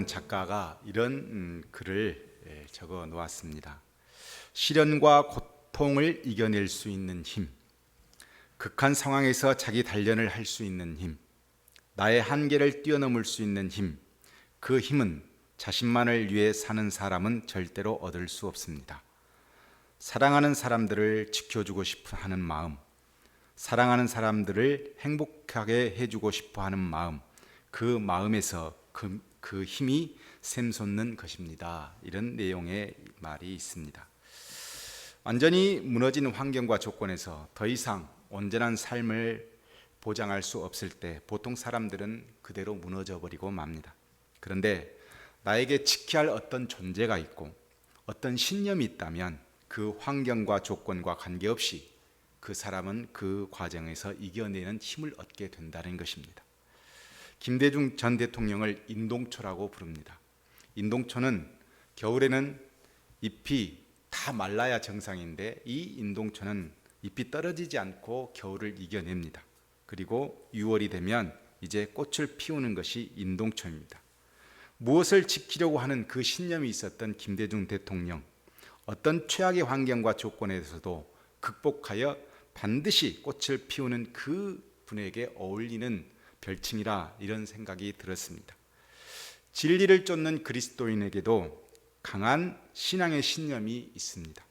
하는 작가가 이런 음, 글을 예, 적어 놓았습니다. 시련과 고통을 이겨낼 수 있는 힘, 극한 상황에서 자기 단련을 할 수 있는 힘, 나의 한계를 뛰어넘을 수 있는 힘, 그 힘은 자신만을 위해 사는 사람은 절대로 얻을 수 없습니다. 사랑하는 사람들을 지켜주고 싶어 하는 마음, 사랑하는 사람들을 행복하게 해주고 싶어 하는 마음, 그 마음에서 그, 그 힘이 샘솟는 것입니다. 이런 내용의 말이 있습니다. 완전히 무너진 환경과 조건에서 더 이상 온전한 삶을 보장할 수 없을 때 보통 사람들은 그대로 무너져 버리고 맙니다. 그런데 나에게 지켜야 할 어떤 존재가 있고 어떤 신념이 있다면 그 환경과 조건과 관계없이 그 사람은 그 과정에서 이겨내는 힘을 얻게 된다는 것입니다. 김대중 전 대통령을 인동초라고 부릅니다. 인동초는 겨울에는 잎이 다 말라야 정상인데 이 인동초는 잎이 떨어지지 않고 겨울을 이겨냅니다. 그리고 6월이 되면 이제 꽃을 피우는 것이 인동초입니다. 무엇을 지키려고 하는 그 신념이 있었던 김대중 대통령, 어떤 최악의 환경과 조건에서도 극복하여 반드시 꽃을 피우는 그 분에게 어울리는 별칭이라 이런 생각이 들었습니다. 진리를 쫓는 그리스도인에게도 강한 신앙의 신념이 있습니다.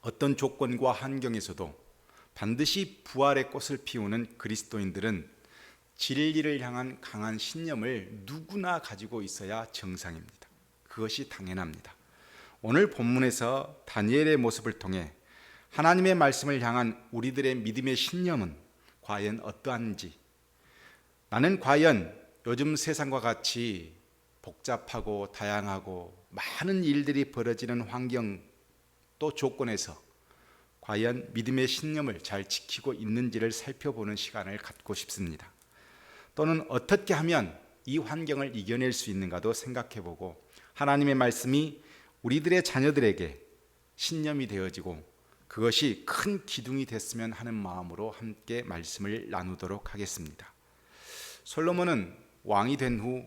어떤 조건과 환경에서도 반드시 부활의 꽃을 피우는 그리스도인들은 진리를 향한 강한 신념을 누구나 가지고 있어야 정상입니다. 그것이 당연합니다. 오늘 본문에서 다니엘의 모습을 통해 하나님의 말씀을 향한 우리들의 믿음의 신념은 과연 어떠한지 나는 과연 요즘 세상과 같이 복잡하고 다양하고 많은 일들이 벌어지는 환경 또 조건에서 과연 믿음의 신념을 잘 지키고 있는지를 살펴보는 시간을 갖고 싶습니다. 또는 어떻게 하면 이 환경을 이겨낼 수 있는가도 생각해 보고 하나님의 말씀이 우리들의 자녀들에게 신념이 되어지고 그것이 큰 기둥이 됐으면 하는 마음으로 함께 말씀을 나누도록 하겠습니다. 솔로몬은 왕이 된 후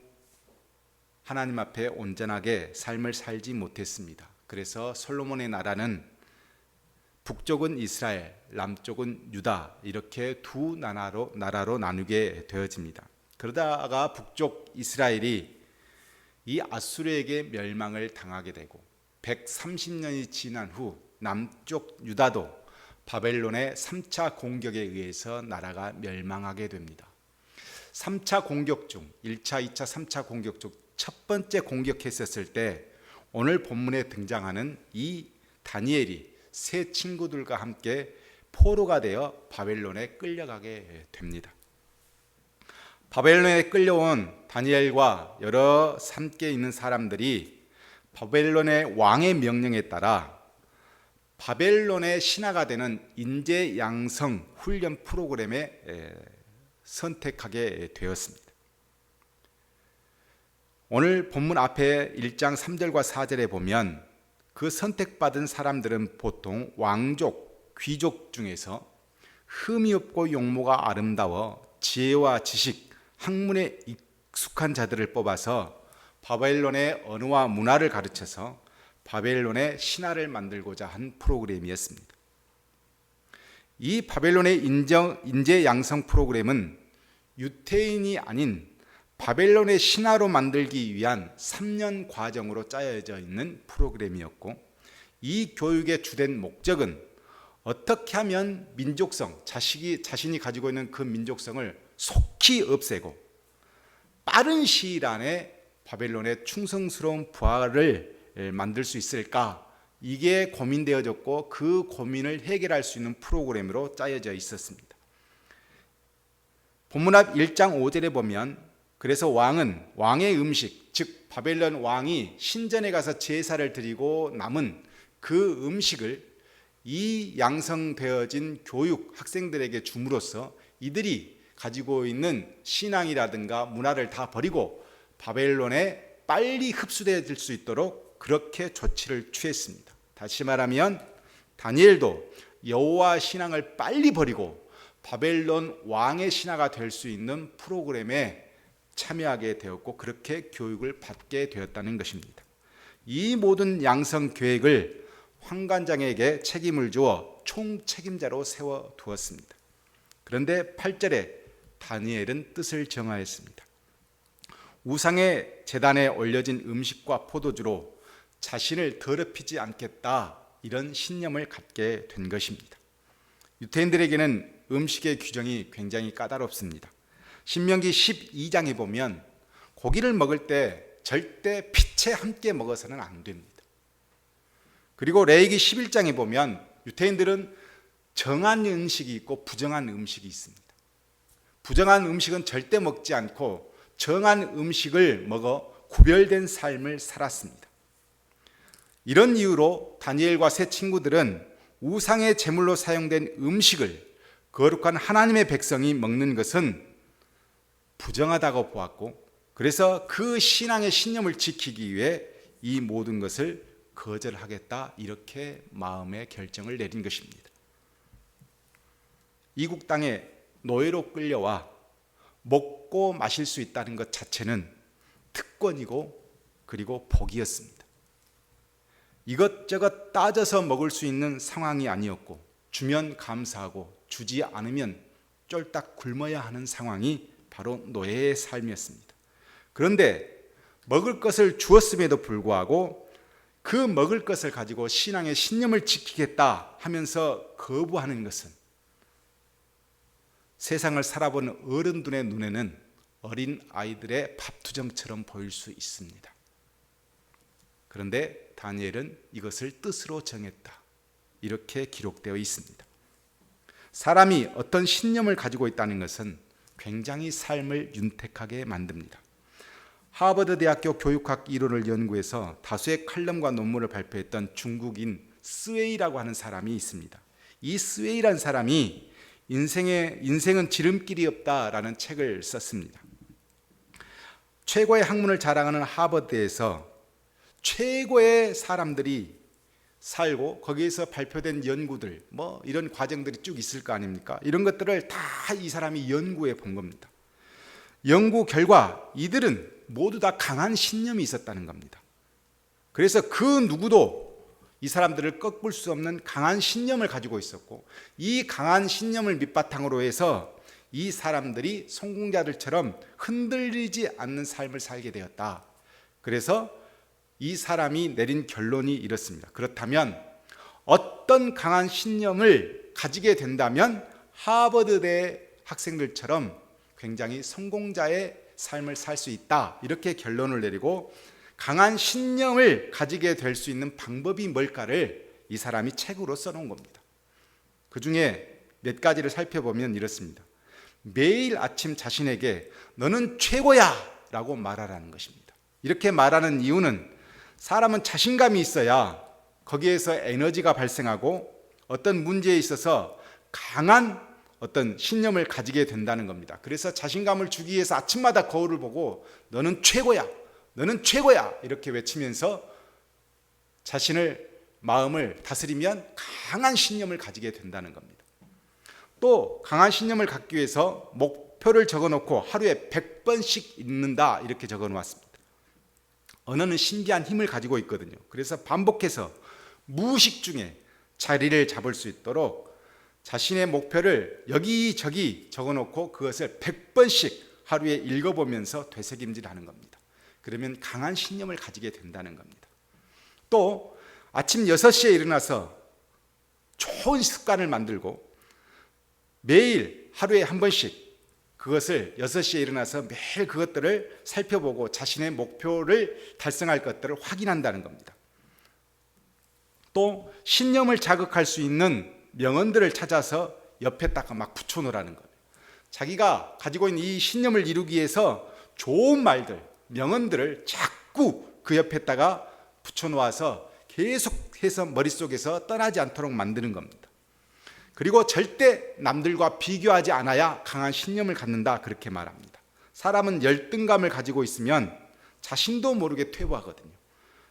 하나님 앞에 온전하게 삶을 살지 못했습니다. 그래서 솔로몬의 나라는 북쪽은 이스라엘, 남쪽은 유다 이렇게 두 나라로 나라로 나누게 되어집니다. 그러다가 북쪽 이스라엘이 이 아수르에게 멸망을 당하게 되고 130년이 지난 후 남쪽 유다도 바벨론의 3차 공격에 의해서 나라가 멸망하게 됩니다. 3차 공격 중 1차, 2차, 3차 공격 중 첫 번째 공격했었을 때 오늘 본문에 등장하는 이 다니엘이 세 친구들과 함께 포로가 되어 바벨론에 끌려가게 됩니다. 바벨론에 끌려온 다니엘과 여러 함께 있는 사람들이 바벨론의 왕의 명령에 따라 바벨론의 신하가 되는 인재 양성 훈련 프로그램에 선택하게 되었습니다. 오늘 본문 앞에 1장 3절과 4절에 보면 그 선택받은 사람들은 보통 왕족, 귀족 중에서 흠이 없고 용모가 아름다워 지혜와 지식, 학문에 익숙한 자들을 뽑아서 바벨론의 언어와 문화를 가르쳐서 바벨론의 신화를 만들고자 한 프로그램이었습니다. 이 바벨론의 인정, 인재 양성 프로그램은 유태인이 아닌 바벨론의 신화로 만들기 위한 3년 과정으로 짜여져 있는 프로그램이었고 이 교육의 주된 목적은 어떻게 하면 민족성, 자식이 자신이 가지고 있는 그 민족성을 속히 없애고 빠른 시일 안에 바벨론의 충성스러운 부활을 만들 수 있을까? 이게 고민되어졌고 그 고민을 해결할 수 있는 프로그램으로 짜여져 있었습니다. 본문 앞 1장 5절에 보면 그래서 왕은 왕의 음식, 즉 바벨론 왕이 신전에 가서 제사를 드리고 남은 그 음식을 이 양성되어진 교육 학생들에게 줌으로써 이들이 가지고 있는 신앙이라든가 문화를 다 버리고 바벨론에 빨리 흡수되어질 수 있도록 그렇게 조치를 취했습니다. 다시 말하면 다니엘도 여호와 신앙을 빨리 버리고 바벨론 왕의 신하가 될 수 있는 프로그램에 참여하게 되었고 그렇게 교육을 받게 되었다는 것입니다. 이 모든 양성 계획을 황관장에게 책임을 주어 총 책임자로 세워 두었습니다. 그런데 8절에 다니엘은 뜻을 정하였습니다. 우상의 재단에 올려진 음식과 포도주로 자신을 더럽히지 않겠다 이런 신념을 갖게 된 것입니다. 유태인들에게는 음식의 규정이 굉장히 까다롭습니다. 신명기 12장에 보면 고기를 먹을 때 절대 피채 함께 먹어서는 안 됩니다. 그리고 레이기 11장에 보면 유태인들은 정한 음식이 있고 부정한 음식이 있습니다. 부정한 음식은 절대 먹지 않고 정한 음식을 먹어 구별된 삶을 살았습니다. 이런 이유로 다니엘과 세 친구들은 우상의 제물로 사용된 음식을 거룩한 하나님의 백성이 먹는 것은 부정하다고 보았고 그래서 그 신앙의 신념을 지키기 위해 이 모든 것을 거절하겠다 이렇게 마음의 결정을 내린 것입니다. 이국 땅에 노예로 끌려와 먹고 마실 수 있다는 것 자체는 특권이고 그리고 복이었습니다. 이것저것 따져서 먹을 수 있는 상황이 아니었고 주면 감사하고 주지 않으면 쫄딱 굶어야 하는 상황이 바로 노예의 삶이었습니다. 그런데 먹을 것을 주었음에도 불구하고 그 먹을 것을 가지고 신앙의 신념을 지키겠다 하면서 거부하는 것은 세상을 살아본 어른들의 눈에는 어린 아이들의 밥투정처럼 보일 수 있습니다. 그런데 다니엘은 이것을 뜻으로 정했다. 이렇게 기록되어 있습니다. 사람이 어떤 신념을 가지고 있다는 것은 굉장히 삶을 윤택하게 만듭니다. 하버드 대학교 교육학 이론을 연구해서 다수의 칼럼과 논문을 발표했던 중국인 스웨이라고 하는 사람이 있습니다. 이 스웨이란 사람이 인생의 인생은 지름길이 없다라는 책을 썼습니다. 최고의 학문을 자랑하는 하버드에서 최고의 사람들이 살고 거기에서 발표된 연구들 뭐 이런 과정들이 쭉 있을 거 아닙니까? 이런 것들을 다 이 사람이 연구해 본 겁니다. 연구 결과 이들은 모두 다 강한 신념이 있었다는 겁니다. 그래서 그 누구도 이 사람들을 꺾을 수 없는 강한 신념을 가지고 있었고 이 강한 신념을 밑바탕으로 해서 이 사람들이 성공자들처럼 흔들리지 않는 삶을 살게 되었다. 그래서 이 사람이 내린 결론이 이렇습니다. 그렇다면 어떤 강한 신념을 가지게 된다면 하버드대 학생들처럼 굉장히 성공자의 삶을 살 수 있다. 이렇게 결론을 내리고 강한 신념을 가지게 될 수 있는 방법이 뭘까를 이 사람이 책으로 써놓은 겁니다. 그 중에 몇 가지를 살펴보면 이렇습니다. 매일 아침 자신에게 너는 최고야 라고 말하라는 것입니다. 이렇게 말하는 이유는 사람은 자신감이 있어야 거기에서 에너지가 발생하고 어떤 문제에 있어서 강한 어떤 신념을 가지게 된다는 겁니다. 그래서 자신감을 주기 위해서 아침마다 거울을 보고 너는 최고야. 너는 최고야. 이렇게 외치면서 자신을 마음을 다스리면 강한 신념을 가지게 된다는 겁니다. 또 강한 신념을 갖기 위해서 목표를 적어 놓고 하루에 100번씩 읽는다 이렇게 적어 놓았습니다. 언어는 신비한 힘을 가지고 있거든요. 그래서 반복해서 무의식 중에 자리를 잡을 수 있도록 자신의 목표를 여기저기 적어 놓고 그것을 100번씩 하루에 읽어보면서 되새김질하는 겁니다. 그러면 강한 신념을 가지게 된다는 겁니다. 또 아침 6시에 일어나서 좋은 습관을 만들고 매일 하루에 한 번씩 그것을 6시에 일어나서 매일 그것들을 살펴보고 자신의 목표를 달성할 것들을 확인한다는 겁니다. 또 신념을 자극할 수 있는 명언들을 찾아서 옆에다가 막 붙여놓으라는 거예요. 자기가 가지고 있는 이 신념을 이루기 위해서 좋은 말들, 명언들을 자꾸 그 옆에다가 붙여놓아서 계속해서 머릿속에서 떠나지 않도록 만드는 겁니다. 그리고 절대 남들과 비교하지 않아야 강한 신념을 갖는다 그렇게 말합니다. 사람은 열등감을 가지고 있으면 자신도 모르게 퇴보하거든요.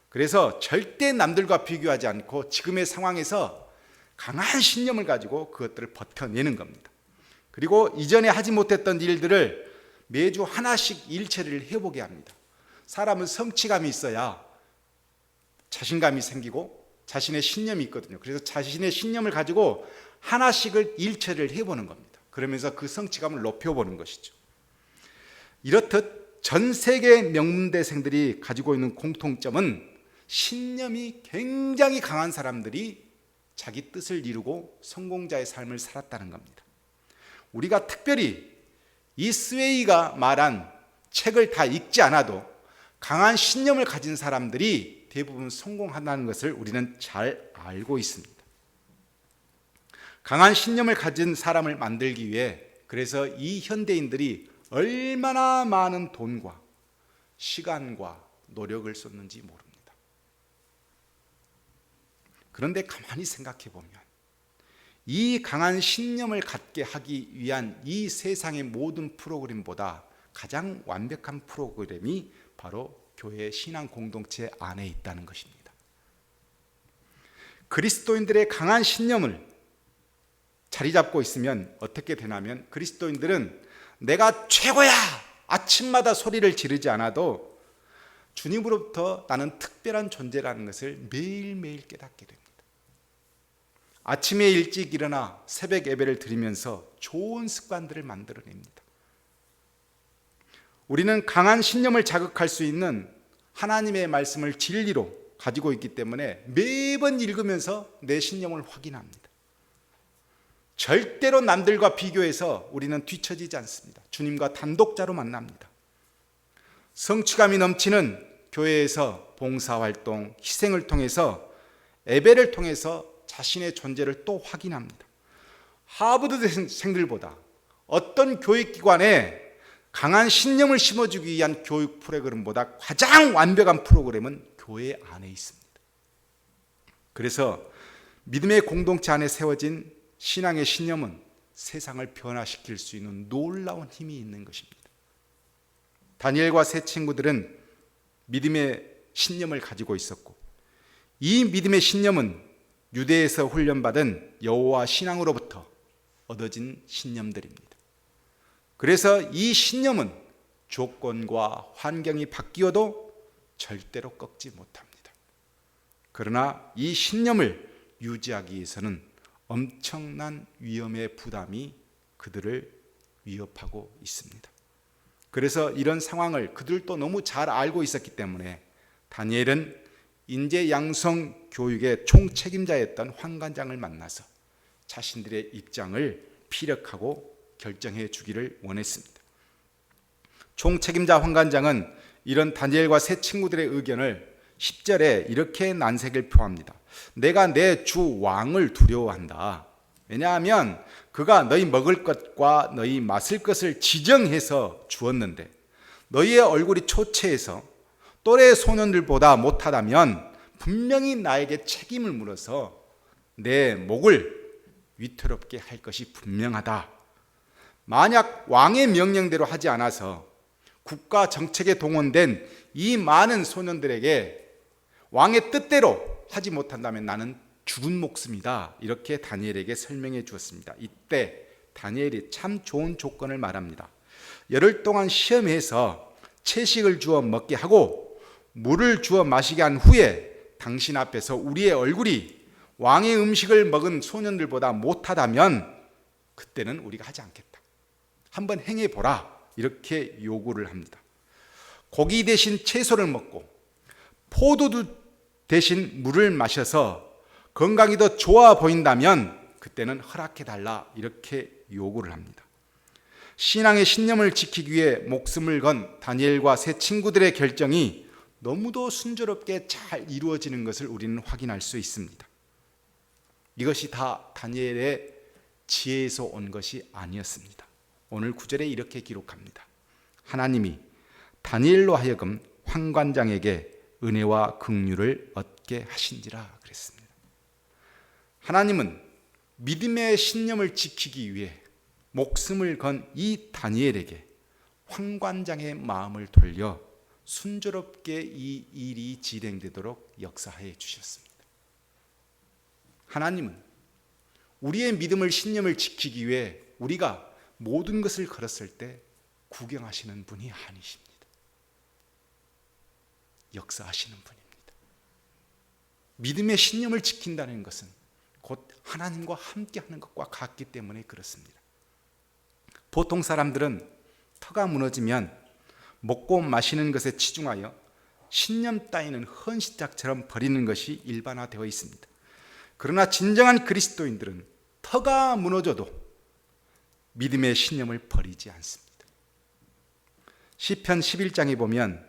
그래서 절대 남들과 비교하지 않고 지금의 상황에서 강한 신념을 가지고 그것들을 버텨내는 겁니다. 그리고 이전에 하지 못했던 일들을 매주 하나씩 일체를 해보게 합니다. 사람은 성취감이 있어야 자신감이 생기고 자신의 신념이 있거든요. 그래서 자신의 신념을 가지고 하나씩을 일체를 해보는 겁니다. 그러면서 그 성취감을 높여보는 것이죠. 이렇듯 전 세계 명문대생들이 가지고 있는 공통점은 신념이 굉장히 강한 사람들이 자기 뜻을 이루고 성공자의 삶을 살았다는 겁니다. 우리가 특별히 이 스웨이가 말한 책을 다 읽지 않아도 강한 신념을 가진 사람들이 대부분 성공한다는 것을 우리는 잘 알고 있습니다. 강한 신념을 가진 사람을 만들기 위해 그래서 이 현대인들이 얼마나 많은 돈과 시간과 노력을 쏟는지 모릅니다. 그런데 가만히 생각해 보면 이 강한 신념을 갖게 하기 위한 이 세상의 모든 프로그램보다 가장 완벽한 프로그램이 바로 교회 신앙 공동체 안에 있다는 것입니다. 그리스도인들의 강한 신념을 자리 잡고 있으면 어떻게 되냐면 그리스도인들은 내가 최고야! 아침마다 소리를 지르지 않아도 주님으로부터 나는 특별한 존재라는 것을 매일매일 깨닫게 됩니다. 아침에 일찍 일어나 새벽 예배를 드리면서 좋은 습관들을 만들어냅니다. 우리는 강한 신념을 자극할 수 있는 하나님의 말씀을 진리로 가지고 있기 때문에 매번 읽으면서 내 신념을 확인합니다. 절대로 남들과 비교해서 우리는 뒤처지지 않습니다. 주님과 단독자로 만납니다. 성취감이 넘치는 교회에서 봉사활동, 희생을 통해서 예배를 통해서 자신의 존재를 또 확인합니다. 하버드 생들보다 어떤 교육기관에 강한 신념을 심어주기 위한 교육 프로그램보다 가장 완벽한 프로그램은 교회 안에 있습니다. 그래서 믿음의 공동체 안에 세워진 신앙의 신념은 세상을 변화시킬 수 있는 놀라운 힘이 있는 것입니다. 다니엘과 세 친구들은 믿음의 신념을 가지고 있었고 이 믿음의 신념은 유대에서 훈련받은 여호와 신앙으로부터 얻어진 신념들입니다. 그래서 이 신념은 조건과 환경이 바뀌어도 절대로 꺾지 못합니다. 그러나 이 신념을 유지하기 위해서는 엄청난 위험의 부담이 그들을 위협하고 있습니다. 그래서 이런 상황을 그들도 너무 잘 알고 있었기 때문에 다니엘은 인재 양성 교육의 총책임자였던 환관장을 만나서 자신들의 입장을 피력하고 결정해 주기를 원했습니다. 총책임자 환관장은 이런 다니엘과 세 친구들의 의견을 10절에 이렇게 난색을 표합니다. 내가 내 주 왕을 두려워한다. 왜냐하면 그가 너희 먹을 것과 너희 마실 것을 지정해서 주었는데 너희의 얼굴이 초췌해서 또래 소년들보다 못하다면 분명히 나에게 책임을 물어서 내 목을 위태롭게 할 것이 분명하다. 만약 왕의 명령대로 하지 않아서 국가 정책에 동원된 이 많은 소년들에게 왕의 뜻대로 하지 못한다면 나는 죽은 목숨이다. 이렇게 다니엘에게 설명해 주었습니다. 이때 다니엘이 참 좋은 조건을 말합니다. 열흘 동안 시험해서 채식을 주어 먹게 하고 물을 주어 마시게 한 후에 당신 앞에서 우리의 얼굴이 왕의 음식을 먹은 소년들보다 못하다면 그때는 우리가 하지 않겠다. 한번 행해 보라. 이렇게 요구를 합니다. 고기 대신 채소를 먹고 포도주 대신 물을 마셔서 건강이 더 좋아 보인다면 그때는 허락해 달라. 이렇게 요구를 합니다. 신앙의 신념을 지키기 위해 목숨을 건 다니엘과 세 친구들의 결정이 너무도 순조롭게 잘 이루어지는 것을 우리는 확인할 수 있습니다. 이것이 다 다니엘의 지혜에서 온 것이 아니었습니다. 오늘 구절에 이렇게 기록합니다. 하나님이 다니엘로 하여금 황관장에게 은혜와 긍휼을 얻게 하신지라 그랬습니다. 하나님은 믿음의 신념을 지키기 위해 목숨을 건 이 다니엘에게 황관장의 마음을 돌려 순조롭게 이 일이 진행되도록 역사해 주셨습니다. 하나님은 우리의 믿음을 신념을 지키기 위해 우리가 모든 것을 걸었을 때 구경하시는 분이 아니십니다. 역사하시는 분입니다. 믿음의 신념을 지킨다는 것은 곧 하나님과 함께하는 것과 같기 때문에 그렇습니다. 보통 사람들은 터가 무너지면 먹고 마시는 것에 치중하여 신념 따위는 헌시짝처럼 버리는 것이 일반화되어 있습니다. 그러나 진정한 그리스도인들은 터가 무너져도 믿음의 신념을 버리지 않습니다. 시편 11장에 보면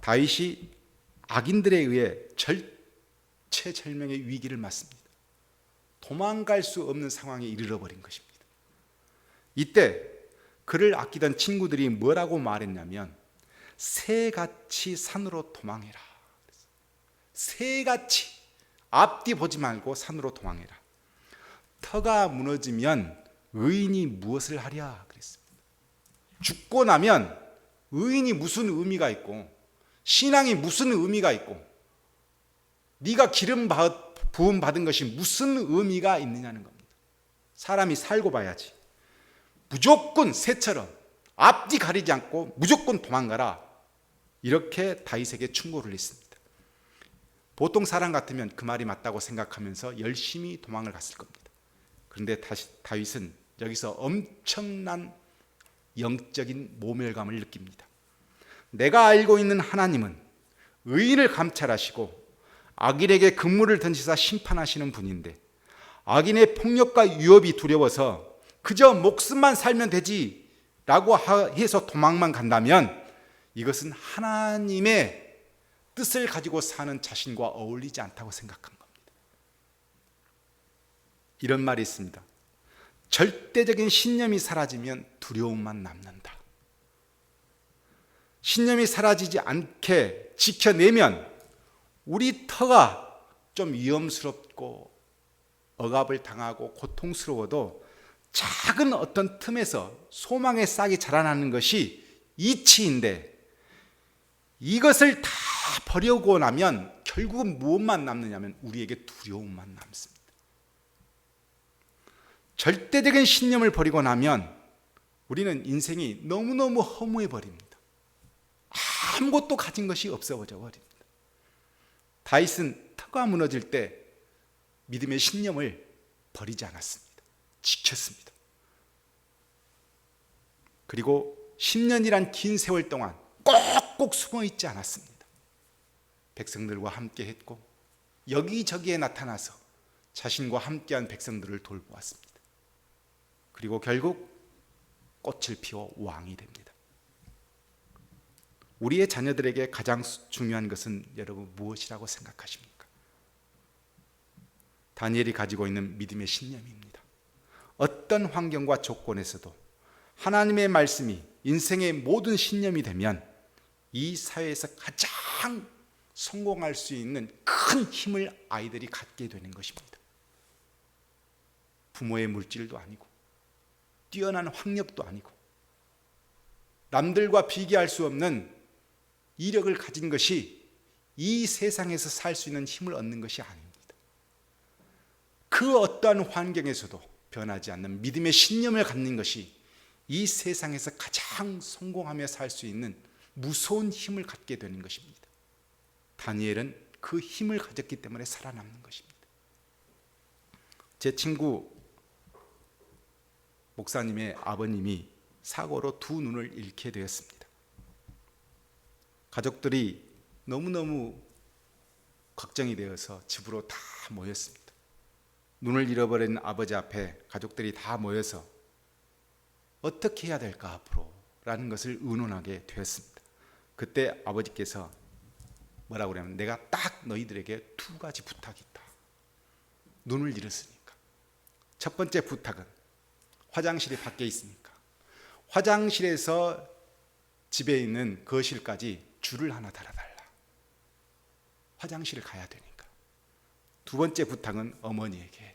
다윗이 악인들에 의해 절체절명의 위기를 맞습니다. 도망갈 수 없는 상황에 이르러 버린 것입니다. 이때 그를 아끼던 친구들이 뭐라고 말했냐면 새같이 산으로 도망해라. 새같이 앞뒤 보지 말고 산으로 도망해라. 터가 무너지면 의인이 무엇을 하랴 그랬습니다. 죽고 나면 의인이 무슨 의미가 있고 신앙이 무슨 의미가 있고 네가 기름 부음 받은 것이 무슨 의미가 있느냐는 겁니다. 사람이 살고 봐야지. 무조건 새처럼 앞뒤 가리지 않고 무조건 도망가라. 이렇게 다윗에게 충고를 했습니다. 보통 사람 같으면 그 말이 맞다고 생각하면서 열심히 도망을 갔을 겁니다. 그런데 다시 다윗은 여기서 엄청난 영적인 모멸감을 느낍니다. 내가 알고 있는 하나님은 의인을 감찰하시고 악인에게 근무를 던지사 심판하시는 분인데 악인의 폭력과 위협이 두려워서 그저 목숨만 살면 되지 라고 해서 도망만 간다면 이것은 하나님의 뜻을 가지고 사는 자신과 어울리지 않다고 생각한 겁니다. 이런 말이 있습니다. 절대적인 신념이 사라지면 두려움만 남는다. 신념이 사라지지 않게 지켜내면 우리 터가 좀 위험스럽고 억압을 당하고 고통스러워도 작은 어떤 틈에서 소망의 싹이 자라나는 것이 이치인데 이것을 다 버려고 나면 결국은 무엇만 남느냐면 우리에게 두려움만 남습니다. 절대적인 신념을 버리고 나면 우리는 인생이 너무너무 허무해 버립니다. 아무것도 가진 것이 없어져 버립니다. 다윗은 터가 무너질 때 믿음의 신념을 버리지 않았습니다. 지켰습니다. 그리고 10년이란 긴 세월 동안 꼭꼭 숨어 있지 않았습니다. 백성들과 함께 했고 여기저기에 나타나서 자신과 함께한 백성들을 돌보았습니다. 그리고 결국 꽃을 피워 왕이 됩니다. 우리의 자녀들에게 가장 중요한 것은 여러분 무엇이라고 생각하십니까? 다니엘이 가지고 있는 믿음의 신념입니다. 어떤 환경과 조건에서도 하나님의 말씀이 인생의 모든 신념이 되면 이 사회에서 가장 성공할 수 있는 큰 힘을 아이들이 갖게 되는 것입니다. 부모의 물질도 아니고 뛰어난 학력도 아니고 남들과 비교할 수 없는 이력을 가진 것이 이 세상에서 살 수 있는 힘을 얻는 것이 아닙니다. 그 어떠한 환경에서도 변하지 않는 믿음의 신념을 갖는 것이 이 세상에서 가장 성공하며 살 수 있는 무서운 힘을 갖게 되는 것입니다. 다니엘은 그 힘을 가졌기 때문에 살아남는 것입니다. 제 친구 목사님의 아버님이 사고로 두 눈을 잃게 되었습니다. 가족들이 너무너무 걱정이 되어서 집으로 다 모였습니다. 눈을 잃어버린 아버지 앞에 가족들이 다 모여서 어떻게 해야 될까 앞으로 라는 것을 의논하게 되었습니다. 그때 아버지께서 뭐라고 그러냐면 내가 딱 너희들에게 두 가지 부탁이 있다. 눈을 잃었으니까. 첫 번째 부탁은 화장실이 밖에 있으니까. 화장실에서 집에 있는 거실까지 줄을 하나 달아달라. 화장실을 가야 되니까. 두 번째 부탁은 어머니에게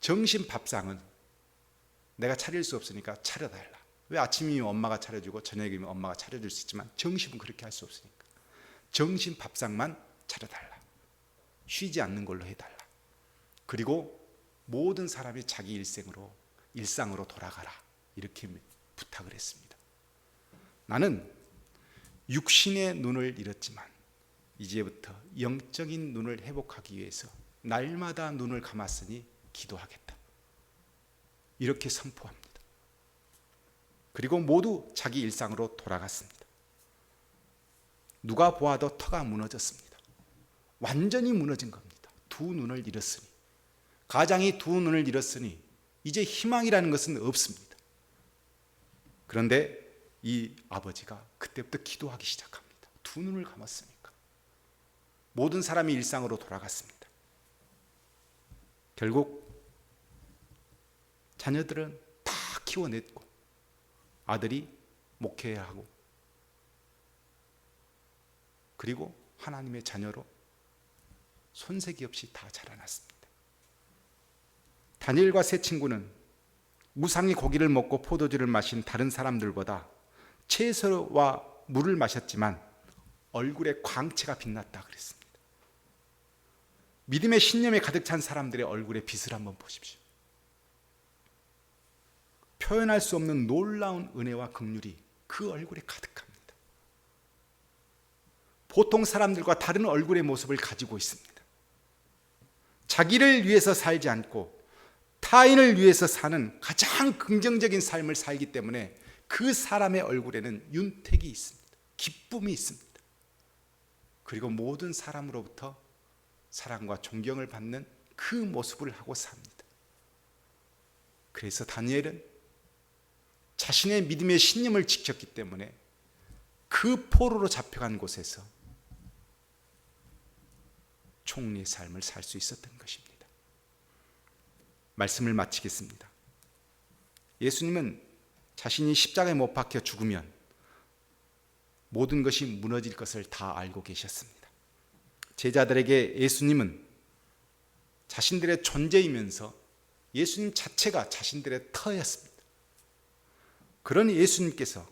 점심 밥상은 내가 차릴 수 없으니까 차려달라. 왜 아침이면 엄마가 차려주고 저녁이면 엄마가 차려줄 수 있지만 점심은 그렇게 할 수 없으니까 점심 밥상만 차려달라. 쉬지 않는 걸로 해달라. 그리고 모든 사람이 자기 일생으로 일상으로 돌아가라. 이렇게 부탁을 했습니다. 나는 육신의 눈을 잃었지만 이제부터 영적인 눈을 회복하기 위해서 날마다 눈을 감았으니 기도하겠다. 이렇게 선포합니다. 그리고 모두 자기 일상으로 돌아갔습니다. 누가 보아도 터가 무너졌습니다. 완전히 무너진 겁니다. 두 눈을 잃었으니. 가장이 두 눈을 잃었으니 이제 희망이라는 것은 없습니다. 그런데 이 아버지가 그때부터 기도하기 시작합니다. 두 눈을 감았으니까. 모든 사람이 일상으로 돌아갔습니다. 결국 자녀들은 다 키워냈고 아들이 목회해야 하고 그리고 하나님의 자녀로 손색이 없이 다 자라났습니다. 다니엘과 세 친구는 우상의 고기를 먹고 포도주를 마신 다른 사람들보다 채소와 물을 마셨지만 얼굴에 광채가 빛났다 그랬습니다. 믿음의 신념에 가득 찬 사람들의 얼굴의 빛을 한번 보십시오. 표현할 수 없는 놀라운 은혜와 긍휼이 그 얼굴에 가득합니다. 보통 사람들과 다른 얼굴의 모습을 가지고 있습니다. 자기를 위해서 살지 않고 타인을 위해서 사는 가장 긍정적인 삶을 살기 때문에 그 사람의 얼굴에는 윤택이 있습니다. 기쁨이 있습니다. 그리고 모든 사람으로부터 사랑과 존경을 받는 그 모습을 하고 삽니다. 그래서 다니엘은 자신의 믿음의 신념을 지켰기 때문에 그 포로로 잡혀간 곳에서 총리의 삶을 살 수 있었던 것입니다. 말씀을 마치겠습니다. 예수님은 자신이 십자가에 못 박혀 죽으면 모든 것이 무너질 것을 다 알고 계셨습니다. 제자들에게 예수님은 자신들의 존재이면서 예수님 자체가 자신들의 터였습니다. 그런 예수님께서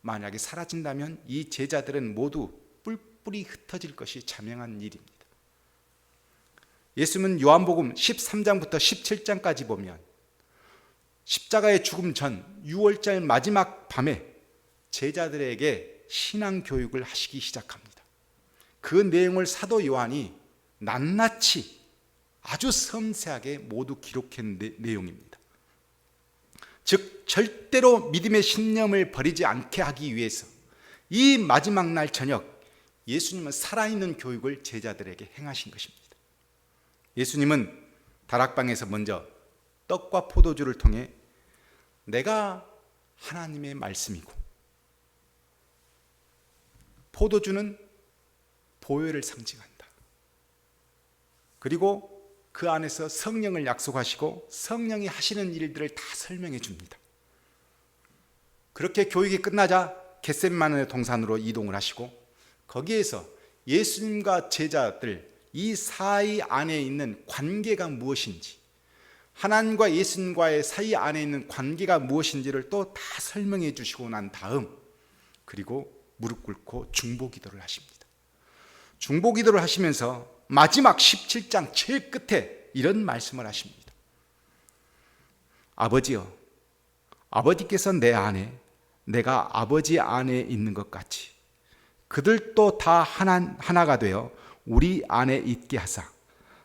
만약에 사라진다면 이 제자들은 모두 뿔뿔이 흩어질 것이 자명한 일입니다. 예수님은 요한복음 13장부터 17장까지 보면 십자가의 죽음 전 6월절 마지막 밤에 제자들에게 신앙 교육을 하시기 시작합니다. 그 내용을 사도 요한이 낱낱이 아주 섬세하게 모두 기록한 내용입니다. 즉 절대로 믿음의 신념을 버리지 않게 하기 위해서 이 마지막 날 저녁 예수님은 살아있는 교육을 제자들에게 행하신 것입니다. 예수님은 다락방에서 먼저 떡과 포도주를 통해 내가 하나님의 말씀이고 포도주는 보혈을 상징한다. 그리고 그 안에서 성령을 약속하시고 성령이 하시는 일들을 다 설명해 줍니다. 그렇게 교육이 끝나자 겟셋만의 동산으로 이동을 하시고 거기에서 예수님과 제자들 이 사이 안에 있는 관계가 무엇인지 하나님과 예수님과의 사이 안에 있는 관계가 무엇인지를 또 다 설명해 주시고 난 다음 그리고 무릎 꿇고 중보 기도를 하십니다. 중보 기도를 하시면서 마지막 17장 제일 끝에 이런 말씀을 하십니다. 아버지여, 아버지께서 내 안에, 내가 아버지 안에 있는 것 같이 그들도 다 하나, 하나가 되어 우리 안에 있게 하사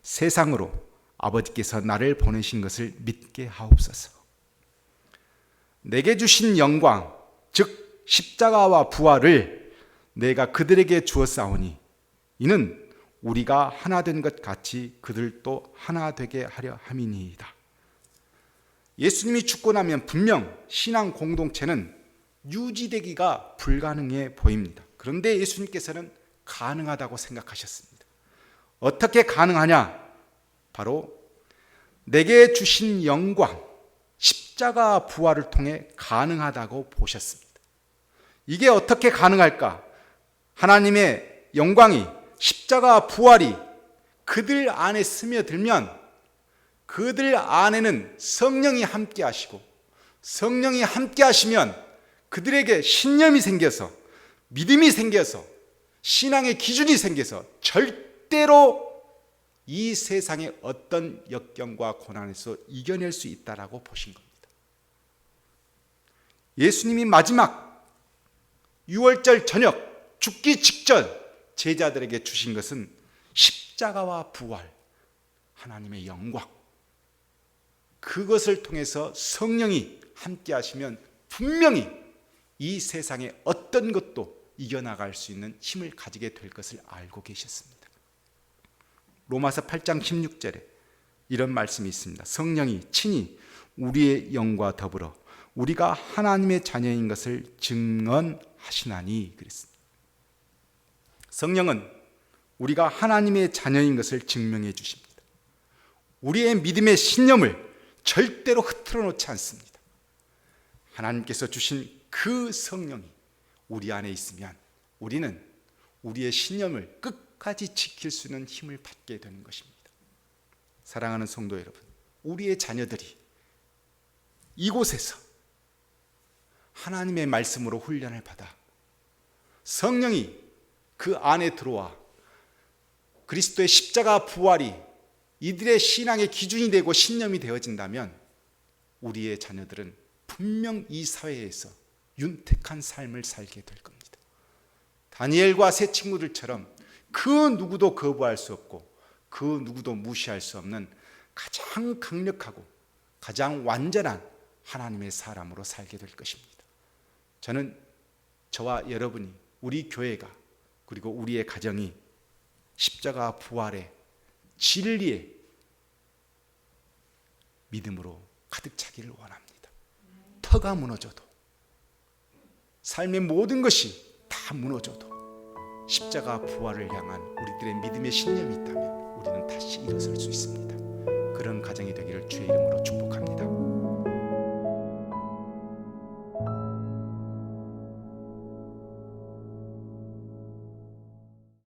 세상으로 아버지께서 나를 보내신 것을 믿게 하옵소서. 내게 주신 영광, 즉 십자가와 부활을 내가 그들에게 주었사오니 이는 우리가 하나 된 것 같이 그들도 하나 되게 하려 함이니이다. 예수님이 죽고 나면 분명 신앙 공동체는 유지되기가 불가능해 보입니다. 그런데 예수님께서는 가능하다고 생각하셨습니다. 어떻게 가능하냐? 바로 내게 주신 영광, 십자가 부활을 통해 가능하다고 보셨습니다. 이게 어떻게 가능할까? 하나님의 영광이 십자가 부활이 그들 안에 스며들면 그들 안에는 성령이 함께 하시고 성령이 함께 하시면 그들에게 신념이 생겨서 믿음이 생겨서 신앙의 기준이 생겨서 절 대로 이 세상의 어떤 역경과 고난에서 이겨낼 수 있다라고 보신 겁니다. 예수님이 마지막 6월절 저녁 죽기 직전 제자들에게 주신 것은 십자가와 부활, 하나님의 영광. 그것을 통해서 성령이 함께 하시면 분명히 이 세상에 어떤 것도 이겨나갈 수 있는 힘을 가지게 될 것을 알고 계셨습니다. 로마서 8장 16절에 이런 말씀이 있습니다. 성령이 친히 우리의 영과 더불어 우리가 하나님의 자녀인 것을 증언하시나니 그랬습니다. 성령은 우리가 하나님의 자녀인 것을 증명해 주십니다. 우리의 믿음의 신념을 절대로 흐트러 놓지 않습니다. 하나님께서 주신 그 성령이 우리 안에 있으면 우리는 우리의 신념을 끝까지 지킬 수 있는 힘을 받게 되는 것입니다. 사랑하는 성도 여러분, 우리의 자녀들이 이곳에서 하나님의 말씀으로 훈련을 받아 성령이 그 안에 들어와 그리스도의 십자가 부활이 이들의 신앙의 기준이 되고 신념이 되어진다면 우리의 자녀들은 분명 이 사회에서 윤택한 삶을 살게 될 겁니다. 다니엘과 세 친구들처럼 그 누구도 거부할 수 없고 그 누구도 무시할 수 없는 가장 강력하고 가장 완전한 하나님의 사람으로 살게 될 것입니다. 저는 저와 여러분이 우리 교회가 그리고 우리의 가정이 십자가 부활의 진리의 믿음으로 가득 차기를 원합니다. 터가 무너져도 삶의 모든 것이 다 무너져도 십자가 부활을 향한 우리들의 믿음의 신념이 있다면 우리는 다시 일어설 수 있습니다. 그런 가정이 되기를 주의 이름으로 축복합니다.